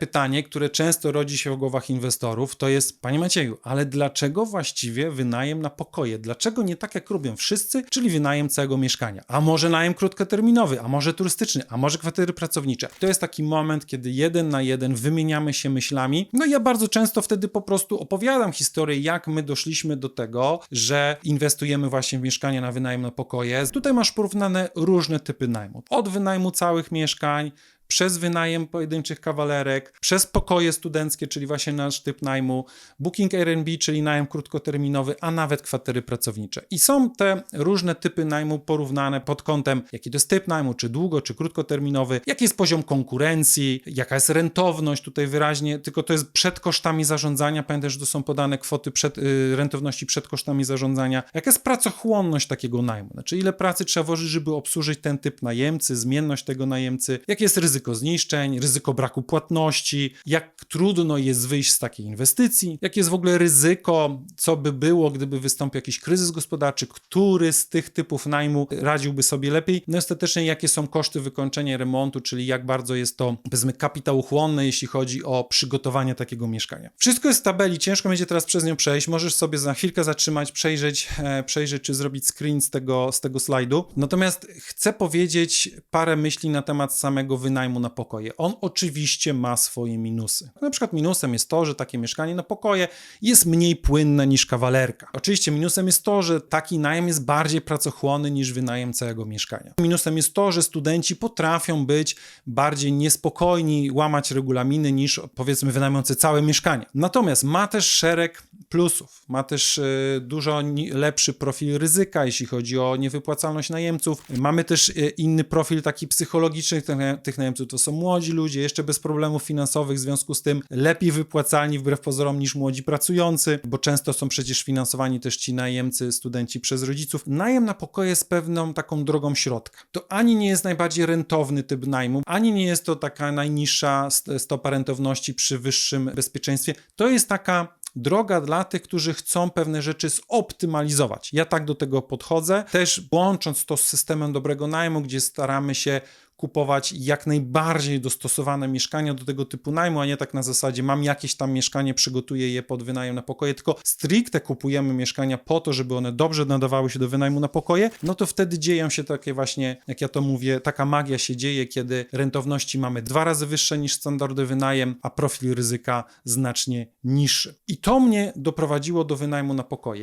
Pytanie, które często rodzi się w głowach inwestorów, to jest, panie Macieju, ale dlaczego właściwie wynajem na pokoje? Dlaczego nie tak jak robią wszyscy, czyli wynajem całego mieszkania? A może najem krótkoterminowy, a może turystyczny, a może kwatery pracownicze? To jest taki moment, kiedy jeden na jeden wymieniamy się myślami. No i ja bardzo często wtedy po prostu opowiadam historię, jak my doszliśmy do tego, że inwestujemy właśnie w mieszkania na wynajem na pokoje. Tutaj masz porównane różne typy najmu. Od wynajmu całych mieszkań, przez wynajem pojedynczych kawalerek, przez pokoje studenckie, czyli właśnie nasz typ najmu, Booking Airbnb, czyli najem krótkoterminowy, a nawet kwatery pracownicze. I są te różne typy najmu porównane pod kątem, jaki to jest typ najmu, czy długo, czy krótkoterminowy, jaki jest poziom konkurencji, jaka jest rentowność tutaj wyraźnie, tylko to jest przed kosztami zarządzania, pamiętaj, że to są podane kwoty przed, y, rentowności przed kosztami zarządzania, jaka jest pracochłonność takiego najmu, znaczy ile pracy trzeba włożyć, żeby obsłużyć ten typ najemcy, zmienność tego najemcy, jakie jest ryzyko zniszczeń, ryzyko braku płatności, jak trudno jest wyjść z takiej inwestycji, jakie jest w ogóle ryzyko, co by było, gdyby wystąpił jakiś kryzys gospodarczy, który z tych typów najmu radziłby sobie lepiej, no i ostatecznie jakie są koszty wykończenia remontu, czyli jak bardzo jest to, powiedzmy, kapitałochłonne, jeśli chodzi o przygotowanie takiego mieszkania. Wszystko jest w tabeli, ciężko będzie teraz przez nią przejść, możesz sobie za chwilkę zatrzymać, przejrzeć, e, przejrzeć czy zrobić screen z tego, z tego slajdu. Natomiast chcę powiedzieć parę myśli na temat samego wynajmu na pokoje. On oczywiście ma swoje minusy. Na przykład minusem jest to, że takie mieszkanie na pokoje jest mniej płynne niż kawalerka. Oczywiście minusem jest to, że taki najem jest bardziej pracochłonny niż wynajem całego mieszkania. Minusem jest to, że studenci potrafią być bardziej niespokojni, łamać regulaminy niż powiedzmy wynajmujący całe mieszkanie. Natomiast ma też szereg plusów. Ma też e, dużo lepszy profil ryzyka, jeśli chodzi o niewypłacalność najemców. Mamy też e, inny profil taki psychologiczny tych, najemców. To są młodzi ludzie, jeszcze bez problemów finansowych, w związku z tym lepiej wypłacalni wbrew pozorom niż młodzi pracujący, bo często są przecież finansowani też ci najemcy, studenci przez rodziców. Najem na pokoje jest pewną taką drogą środka. To ani nie jest najbardziej rentowny typ najmu, ani nie jest to taka najniższa st- stopa rentowności przy wyższym bezpieczeństwie. To jest taka droga dla tych, którzy chcą pewne rzeczy zoptymalizować. Ja tak do tego podchodzę, też łącząc to z systemem dobrego najmu, gdzie staramy się kupować jak najbardziej dostosowane mieszkania do tego typu najmu, a nie tak na zasadzie mam jakieś tam mieszkanie, przygotuję je pod wynajem na pokoje, tylko stricte kupujemy mieszkania po to, żeby one dobrze nadawały się do wynajmu na pokoje, no to wtedy dzieją się takie właśnie, jak ja to mówię, taka magia się dzieje, kiedy rentowności mamy dwa razy wyższe niż standardowy wynajem, a profil ryzyka znacznie niższy. I to mnie doprowadziło do wynajmu na pokoje.